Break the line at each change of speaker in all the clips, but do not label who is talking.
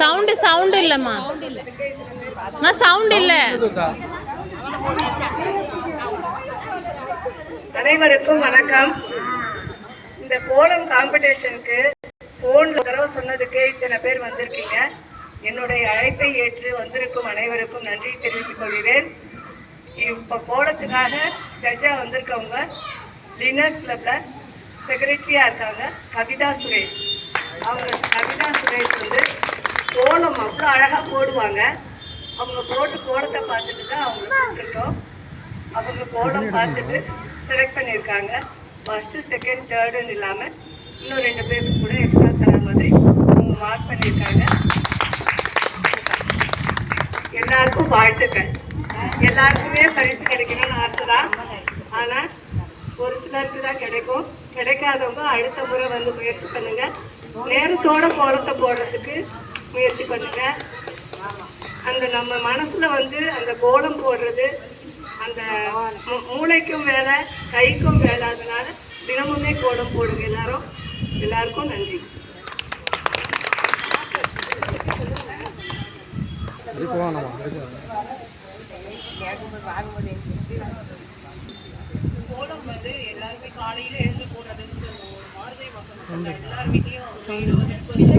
Sound sound இல்லைம்மா. அம்மா sound இல்லை.
அனைவருக்கும் வணக்கம். இந்த கோலம் காம்படிஷனுக்கு ஃபோன்ல தடவை சொன்னதுக்கு இத்தனை பேர் வந்திருக்கீங்க. என்னுடைய அழைப்பை ஏற்று வந்திருக்கும் அனைவருக்கும் நன்றி தெரிவித்துக் கொள்கிறேன். இப்போ கோலத்துக்காக ஜட்ஜா வந்திருக்கவங்க டின்னர் கிளப்ல செக்ரட்டரியாக இருக்காங்க கவிதா சுரேஷ். அவங்க கவிதா சுரேஷ் வந்து கோலம் அவ்வளோ அழகா போடுவாங்க. அவங்க போட்டு கோலத்தை பார்த்துட்டு தான் அவங்க கூப்பிட்டுருக்கோம் அவங்க கோலம் பார்த்துட்டு செலக்ட் பண்ணியிருக்காங்க. ஃபர்ஸ்ட் செகண்ட் தேர்டுன்னு இல்லாமல் இன்னும் ரெண்டு பேருக்கு கூட எக்ஸ்ட்ரா தர மாதிரி அவங்க மார்க் பண்ணியிருக்காங்க. எல்லாருக்கும் வாழ்த்துக்கள். எல்லாருக்குமே பரிசு கிடைக்கணும்னு ஆசை தான். ஆனால் ஒரு சிலருக்கு தான் கிடைக்கும். கிடைக்காதவங்க அடுத்த முறை வந்து முயற்சி பண்ணுங்க. நேரத்தோட கோலத்தை போடுறதுக்கு முயற்சி பண்ணுங்க. அந்த நம்ம மனசுல வந்து அந்த கோலம் போடுறது அந்த மூளைக்கும் வேலை கைக்கும் வேலை. அதனால தினமுமே கோலம் போடுங்க எல்லாரும். எல்லாருக்கும் நன்றி. கோலம் வந்து எல்லாருமே காலையில எழுந்து போடுறதுக்கு ஒரு மார்கழி மாசம் எல்லார் வீட்லயும்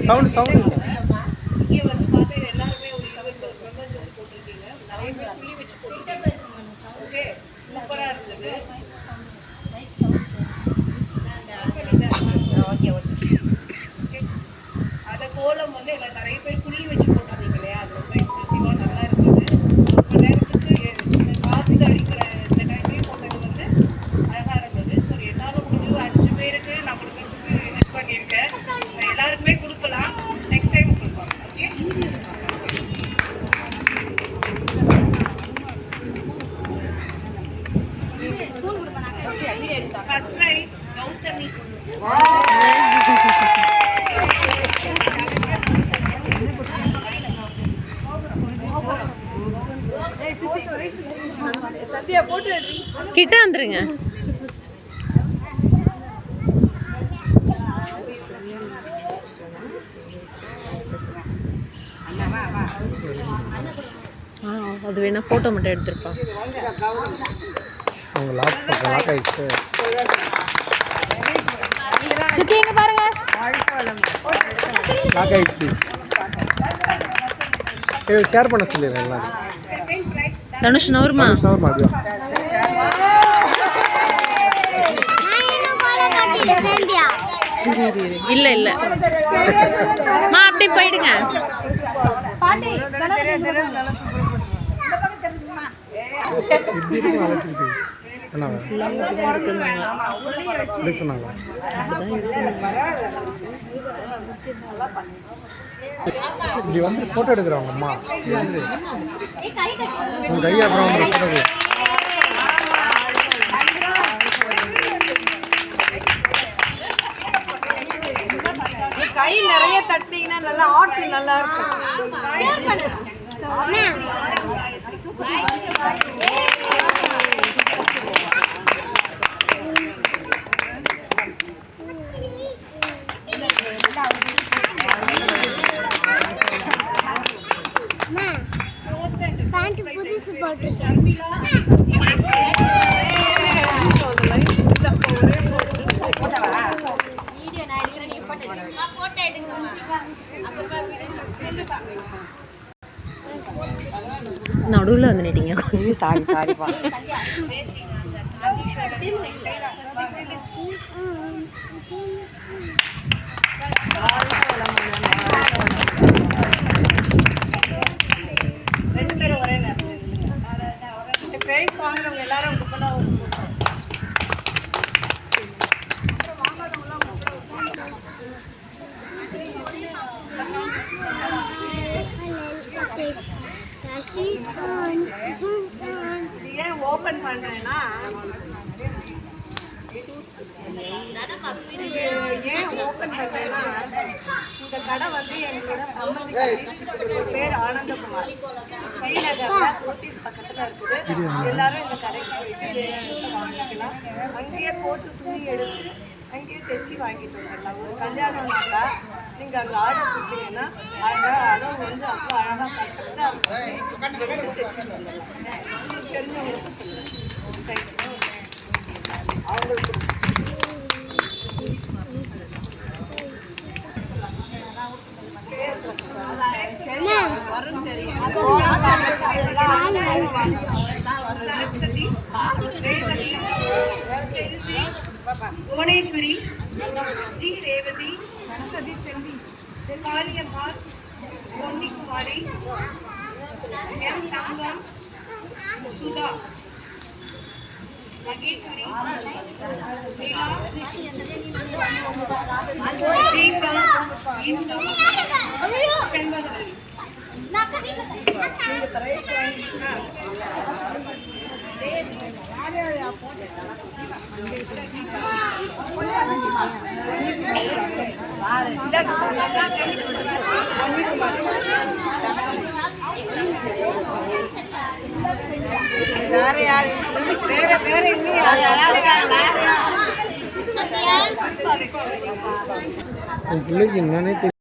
சவுண்ட் சவுண்ட்
இங்கே வந்து பார்த்தா எல்லாருமே ஒரு இருபத்தி ஒரு மெம்பர்ஸ் போட்டிருக்கீங்க நிறைய பேர் புள்ளி வச்சு போட்டிருக்கீங்க ஓகே சூப்பராக இருந்தது Okay. அந்த கோலம் வந்து நிறைய பேர் புள்ளி வச்சு போட்டாங்க இல்லையா? அது ரொம்ப இன்ட்ரெஸ்டிங்காக நல்லா இருந்தது. ரொம்ப நேரத்துக்கு காத்துல அடிக்கிற இந்த டைம்லேயும் போட்டது வந்து அழகாக இருந்தது. ஒரு என்னால் முடிஞ்ச ஒரு அஞ்சு பேருக்கு நான் கொடுக்கறதுக்கு ஹெல்ப் பண்ணியிருக்கேன். எல்லாருக்குமே கொடுக்கலாம். நெக்ஸ்ட் டைம் கொடுப்போம் ஓகே ஃபர்ஸ்ட் ப்ரைஸ் கௌதமி
கிட்ட வந்துருங்க. ஆ அது வேணா ஃபோட்டோ மட்டும் எடுத்துருப்பான்
அவங்க லாக் லாக் ஆயிடுச்சு.
சுத்தி எங்க பாருங்க.
லாக் ஆயிடுச்சு. ஷேர் பண்ண சொல்லிடுறேன் எல்லாரும்.
தனுஷ் நவருமா. இல்ல இல்ல. மா அப்படி போயிடுங்க.
இப்படி சொன்னாங்க இப்படி வந்து ஃபோட்டோ எடுக்கிறவங்க அம்மா. வந்து உங்க கையை அப்புறம் வந்து ஃபோட்டோ
கை நிறைய தட்டினீங்கன்னா நல்லா ஆர்ட் நல்லா இருக்கும்.
நடுவில் வந்து நிட்டீங்க கொஞ்சம்
சாரி சாரிப்பா
ரெண்டு ஏன் ஓபன் பண்றேன்னா இது ஏன் ஓபன் பண்றேன்னா இந்த கடை வந்து எங்களோட சம்பந்தி பேர் ஆனந்தகுமார். ஸ்ரீநகர்ல போத்தீஸ் பக்கத்துல இருக்குது எல்லாரும் இந்த கடைக்கு போயிட்டு வாங்கிக்கலாம் அங்கேயே போட்டு துணி எடுத்து அங்கேயே தைச்சி வாங்கிட்டு வந்துடலாம். ஒரு கல்யாணம்னாக்கா நீங்க அங்க ஆர்டர் கொடுத்தீங்கன்னா அழகா அளவு வந்து அவ்வளோ அழகா கரெக்டாக தைச்சிட்டு வந்துடலாம். உங்களுக்கு தெரிஞ்சவங்களுக்கு சொல்லுங்க. சரிங்களா? அவங்களுக்கு புவனேஸ்வரி ஜி ரேவதி சதி செல்வி காளியம்மாள் பொன்னிக்குமாரி எம் தங்கம் சுதா மகேஸ்வரி நீலா
Sorry, yaar. Mere mere